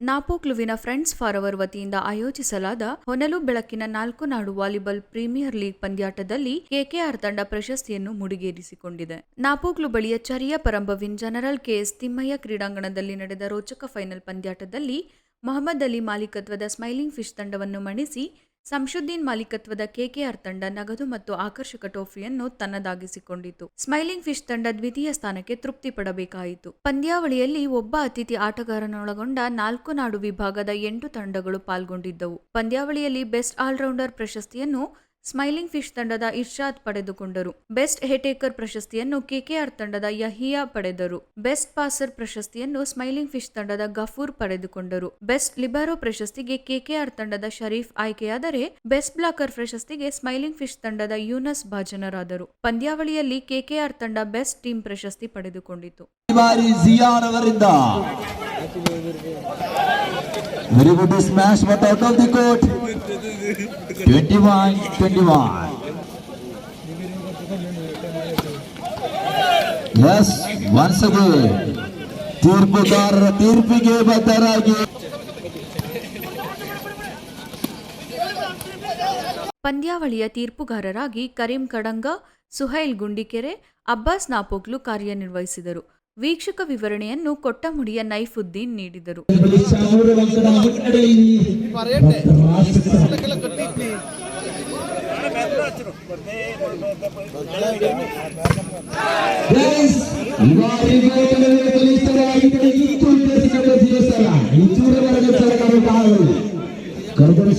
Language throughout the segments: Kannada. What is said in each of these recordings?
ನಾಪೋಕ್ಲುವಿನ ಫ್ರೆಂಡ್ಸ್ ಫಾರವರ್ ವತಿಯಿಂದ ಆಯೋಜಿಸಲಾದ ಹೊನಲು ಬೆಳಕಿನ ನಾಲ್ಕು ನಾಡು ವಾಲಿಬಾಲ್ ಪ್ರೀಮಿಯರ್ ಲೀಗ್ ಪಂದ್ಯಾಟದಲ್ಲಿ ಕೆಕೆಆರ್ ತಂಡ ಪ್ರಶಸ್ತಿಯನ್ನು ಮುಡಿಗೇರಿಸಿಕೊಂಡಿದೆ. ನಾಪೋಕ್ಲು ಬಳಿಯ ಚರಿಯ ಪರಂಬವಿನ್ ಜನರಲ್ ಕೆಎಸ್ ತಿಮ್ಮಯ್ಯ ಕ್ರೀಡಾಂಗಣದಲ್ಲಿ ನಡೆದ ರೋಚಕ ಫೈನಲ್ ಪಂದ್ಯಾಟದಲ್ಲಿ ಮೊಹಮ್ಮದ್ ಅಲಿ ಮಾಲೀಕತ್ವದ ಸ್ಮೈಲಿಂಗ್ ಫಿಶ್ ತಂಡವನ್ನು ಮಣಿಸಿ ಸಂಶುದ್ದೀನ್ ಮಾಲೀಕತ್ವದ ಕೆಕೆಆರ್ ತಂಡ ನಗದು ಮತ್ತು ಆಕರ್ಷಕ ಟ್ರೋಫಿಯನ್ನು ತನ್ನದಾಗಿಸಿಕೊಂಡಿತು. ಸ್ಮೈಲಿಂಗ್ ಫಿಶ್ ತಂಡ ದ್ವಿತೀಯ ಸ್ಥಾನಕ್ಕೆ ತೃಪ್ತಿ ಪಡಬೇಕಾಯಿತು. ಪಂದ್ಯಾವಳಿಯಲ್ಲಿ ಒಬ್ಬ ಅತಿಥಿ ಆಟಗಾರನೊಳಗೊಂಡ ನಾಲ್ಕು ನಾಡು ವಿಭಾಗದ ಎಂಟು ತಂಡಗಳು ಪಾಲ್ಗೊಂಡಿದ್ದವು. ಪಂದ್ಯಾವಳಿಯಲ್ಲಿ ಬೆಸ್ಟ್ ಆಲ್ರೌಂಡರ್ ಪ್ರಶಸ್ತಿಯನ್ನು ಸ್ಮೈಲಿಂಗ್ ಫಿಶ್ ತಂಡದ ಇರ್ಷಾದ್ ಪಡೆದುಕೊಂಡರು. ಬೆಸ್ಟ್ ಹೆಟೇಕರ್ ಪ್ರಶಸ್ತಿಯನ್ನು ಕೆಕೆಆರ್ ತಂಡದ ಯಹಿಯಾ ಪಡೆದರು. ಬೆಸ್ಟ್ ಪಾಸರ್ ಪ್ರಶಸ್ತಿಯನ್ನು ಸ್ಮೈಲಿಂಗ್ ಫಿಶ್ ತಂಡದ ಗಫೂರ್ ಪಡೆದುಕೊಂಡರು. ಬೆಸ್ಟ್ ಲಿಬಾರೋ ಪ್ರಶಸ್ತಿಗೆ ಕೆಕೆಆರ್ ತಂಡದ ಶರೀಫ್ ಆಯ್ಕೆಯಾದರೆ, ಬೆಸ್ಟ್ ಬ್ಲಾಕರ್ ಪ್ರಶಸ್ತಿಗೆ ಸ್ಮೈಲಿಂಗ್ ಫಿಶ್ ತಂಡದ ಯೂನಸ್ ಭಾಜನರಾದರು. ಪಂದ್ಯಾವಳಿಯಲ್ಲಿ ಕೆಕೆಆರ್ ತಂಡ ಬೆಸ್ಟ್ ಟೀಮ್ ಪ್ರಶಸ್ತಿ ಪಡೆದುಕೊಂಡಿತು. Smash but out of the court twenty one twenty one as once again ತೀರ್ಪುಗಾರರ ತೀರ್ಪಿಗೆ ಬದ್ಧರಾಗಿ ಪಂದ್ಯಾವಳಿಯ ತೀರ್ಪುಗಾರರಾಗಿ ಕರೀಂ ಕಡಂಗ, ಸುಹೈಲ್ ಗುಂಡಿಕೆರೆ, ಅಬ್ಬಾಸ್ ನಾಪೋಕ್ಲು ಕಾರ್ಯನಿರ್ವಹಿಸಿದರು. ವೀಕ್ಷಕ ವಿವರಣೆಯನ್ನು ಕೊಟ್ಟಮುಡಿಯ ನೈಫುದ್ದೀನ್ ನೀಡಿದರು.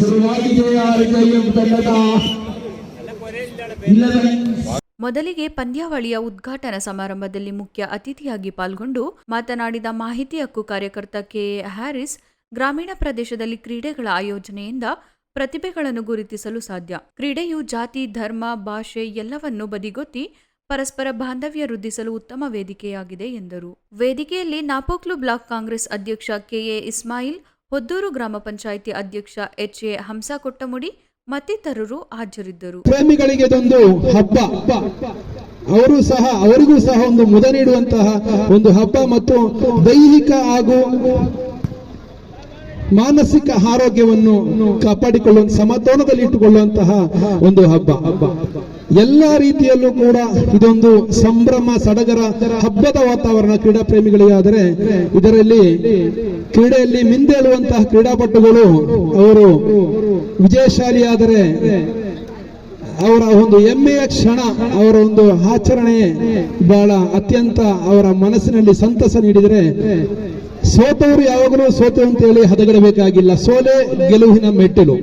ಶುರುವಾಗಿದೆ ತಂಡದ. ಇಲ್ಲದ ಮೊದಲಿಗೆ ಪಂದ್ಯಾವಳಿಯ ಉದ್ಘಾಟನಾ ಸಮಾರಂಭದಲ್ಲಿ ಮುಖ್ಯ ಅತಿಥಿಯಾಗಿ ಪಾಲ್ಗೊಂಡು ಮಾತನಾಡಿದ ಮಾಹಿತಿ ಹಕ್ಕು ಕಾರ್ಯಕರ್ತ ಕೆ. ಹ್ಯಾರಿಸ್, ಗ್ರಾಮೀಣ ಪ್ರದೇಶದಲ್ಲಿ ಕ್ರೀಡೆಗಳ ಆಯೋಜನೆಯಿಂದ ಪ್ರತಿಭೆಗಳನ್ನು ಗುರುತಿಸಲು ಸಾಧ್ಯ. ಕ್ರೀಡೆಯು ಜಾತಿ, ಧರ್ಮ, ಭಾಷೆ ಎಲ್ಲವನ್ನೂ ಬದಿಗೊತ್ತಿ ಪರಸ್ಪರ ಬಾಂಧವ್ಯ ವೃದ್ಧಿಸಲು ಉತ್ತಮ ವೇದಿಕೆಯಾಗಿದೆ ಎಂದರು. ವೇದಿಕೆಯಲ್ಲಿ ನಾಪೋಕ್ಲು ಬ್ಲಾಕ್ ಕಾಂಗ್ರೆಸ್ ಅಧ್ಯಕ್ಷ ಕೆಎ ಇಸ್ಮಾಯಿಲ್, ಹೊದ್ದೂರು ಗ್ರಾಮ ಪಂಚಾಯಿತಿ ಅಧ್ಯಕ್ಷ ಎಚ್. ಎ. ಹಂಸ ಕೊಟ್ಟಮುಡಿ ಮತ್ತಿತರರು ಹಾಜರಿದ್ದರು. ಪ್ರೇಮಿಗಳಿಗೆ ಇದೊಂದು ಹಬ್ಬ. ಅವರು ಸಹ, ಅವರಿಗೂ ಸಹ ಒಂದು ಮುದ ನೀಡುವಂತಹ ಒಂದು ಹಬ್ಬ ಮತ್ತು ದೈಹಿಕ ಹಾಗೂ ಮಾನಸಿಕ ಆರೋಗ್ಯವನ್ನು ಕಾಪಾಡಿಕೊಳ್ಳುವ ಸಮತೋಲನದಲ್ಲಿ ಇಟ್ಟುಕೊಳ್ಳುವಂತಹ ಒಂದು ಹಬ್ಬ. ಎಲ್ಲ ರೀತಿಯಲ್ಲೂ ಕೂಡ ಇದೊಂದು ಸಂಭ್ರಮ, ಸಡಗರ ಹಬ್ಬದ ವಾತಾವರಣ ಕ್ರೀಡಾ ಪ್ರೇಮಿಗಳಿಗಾದರೆ ಇದರಲ್ಲಿ ಕ್ರೀಡೆಯಲ್ಲಿ ಮಿಂದೇಳುವಂತಹ ಕ್ರೀಡಾಪಟುಗಳು ಅವರು ವಿಜಯಶಾಲಿಯಾದರೆ ಅವರ ಒಂದು ಹೆಮ್ಮೆಯ ಕ್ಷಣ, ಅವರ ಒಂದು ಆಚರಣೆ ಬಹಳ ಅತ್ಯಂತ ಅವರ ಮನಸ್ಸಿನಲ್ಲಿ ಸಂತಸ ನೀಡಿದರೆ ಸೋತವರು ಯಾವಾಗಲೂ ಸೋತು ಅಂತೇಳಿ ಹದಗಡಬೇಕಾಗಿಲ್ಲ. ಸೋಲೆ ಗೆಲುವಿನ ಮೆಟ್ಟಿಲು.